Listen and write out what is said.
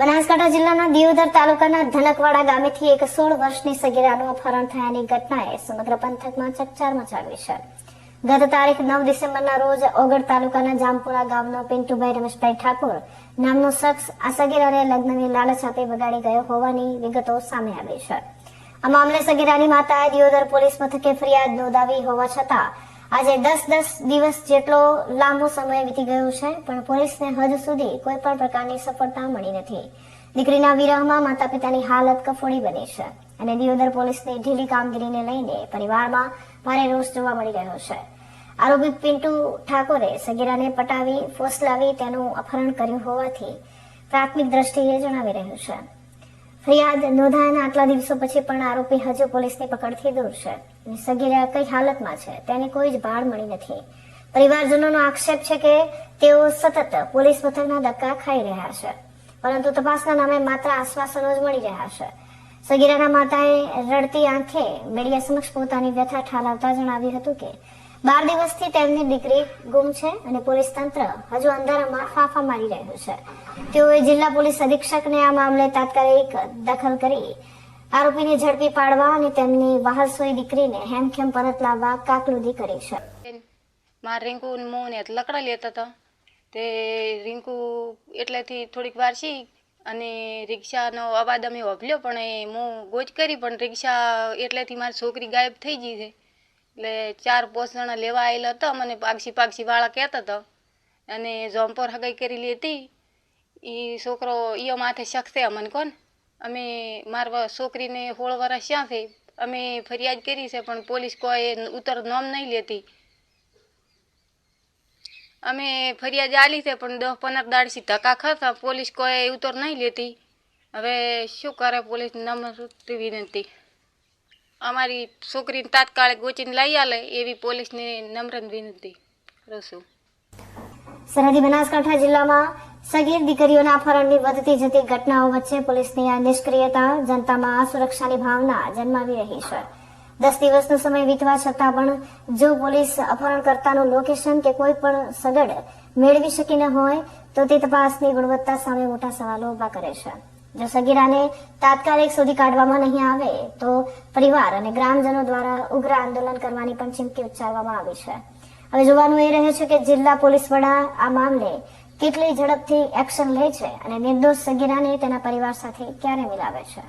બનાસકાંઠા જિલ્લાના દિયોદર તાલુકાના ધનકવાડા ગામેથી એક સોળ વર્ષની સગીરાનું અપહરણ થયાની ઘટનાએ સમગ્ર પંથકમાં ચકચાર મચાવી છે. ગત તારીખ નવ ડિસેમ્બરના રોજ ઓગળ તાલુકાના જામપુરા ગામનો પિન્ટુભાઈ રમેશભાઈ ઠાકોર નામનો શખ્સ આ સગીરાને લગ્નની લાલચ આપી બગાડી ગયો હોવાની વિગતો સામે આવી છે. આ મામલે સગીરાની માતાએ દિયોદર પોલીસ મથકે ફરિયાદ નોંધાવી હોવા છતાં આજે દસ દસ દિવસ જેટલો લાંબો સમય વીતી ગયો છે, પણ પોલીસને હદ સુધી કોઈ પણ પ્રકારની સફળતા મળી નથી. દીકરીના વિરહમાં માતા પિતાની હાલત કફોડી બની છે અને દિયોદર પોલીસની ઢીલી કામગીરીને લઈને પરિવારમાં ભારે રોષ જોવા મળી રહ્યો છે. આરોપી પિન્ટુ ઠાકોરે સગીરાને પટાવી, ફોસલાવી તેનું અપહરણ કર્યું હોવાથી પ્રાથમિક દ્રષ્ટિએ જણાવી રહ્યું છે. ફરિયાદ નોંધાયાના આટલા દિવસો પછી પણ આરોપી હજુ પોલીસની પકડથી દૂર છે. સગીરા કઈ હાલતમાં છે? તેને કોઈ જ ભાળ મળી નથી. પરિવારજનોનો આક્ષેપ છે કે તેઓ સતત પોલીસ મથકના ધક્કા ખાઈ રહ્યા છે. પરંતુ તપાસના નામે માત્ર આશ્વાસનો જ મળી રહ્યા છે. સગીરાના માતાએ રડતી આંખે મીડિયા સમક્ષ પોતાની વ્યથા ઠાલવતા જણાવ્યું હતું કે, બાર દિવસથી તેમની દીકરી ગુમ છે અને પોલીસ તંત્ર હજુ અંધારામાં ફાંફા મારી રહ્યું છે. તેઓએ જિલ્લા પોલીસ અધિક્ષકને આ મામલે તાત્કાલિક દખલ કરી આરોપીને ઝડપી પાડવા અને તેમની વહાલસોઈ દીકરીને હેમખેમ પરત લાવવા કાકલુદી કરી છે. મારે રિંકુ મોને લકડા લેતા હતા. તે રિંકુ એટલેથી થોડીક વાર છી અને રિક્ષાનો અવાજ અમે વભલ્યો પણ એ હું ગોજ કરી, પણ રિક્ષા એટલેથી મારી છોકરી ગાયબ થઈ ગઈ છે. એટલે ચાર પાંચ જણા લેવા આવેલા હતા, મને પાક્ષી પાક્ષી વાળા કહેતા હતા. અને જોમપોર હગાઈ કરેલી હતી એ છોકરો ઈયો માથે શકશે અમને કોણ? અમે મારા છોકરીને સોળ વર્ષ છે અમે ફરિયાદ કરી છે, પણ પોલીસ કોઈ ઉત્તર નોમ નહીં લેતી. અમે ફરિયાદ આલી છે, પણ દસ પંદર દાડથી ધક્કા ખાતા પોલીસ કોઈ ઉત્તર નહીં લેતી. હવે શું કરે પોલીસ? નમ્ર વિનંતી. અમારી છોકરીને તાત્કાલિક ગોચીને લઈ આલે, એવી પોલીસને નમ્ર વિનંતી છું. સરહદી બનાસકાંઠા જિલ્લામાં સગીર દીકરીઓના અપહરણની વધતી જતી ઘટનાઓ વચ્ચે પોલીસની આ નિષ્ક્રિયતા જનતામાં અસુરક્ષાની ભાવના જન્માવી રહી છે. દસ દિવસનો સમય વીતવા છતાં પણ જો પોલીસ અપહરણકર્તાનું લોકેશન કે કોઈ પણ સગડ મેળવી શકી ન હોય, તો તે તપાસની ગુણવત્તા સામે મોટા સવાલો ઊભા કરે છે. જો સગીરાને તાત્કાલિક શોધી કાઢવામાં નહીં આવે, તો પરિવાર અને ગ્રામજનો દ્વારા ઉગ્ર આંદોલન કરવાની પણ ચીમકી ઉચ્ચારવામાં આવી છે. હવે જોવાનું એ રહે છે કે જિલ્લા પોલીસ વડા આ મામલે કેટલી ઝડપથી એક્શન લે છે અને નિર્દોષ સગીરાને તેના પરિવાર સાથે ક્યારે મિલાવે છે?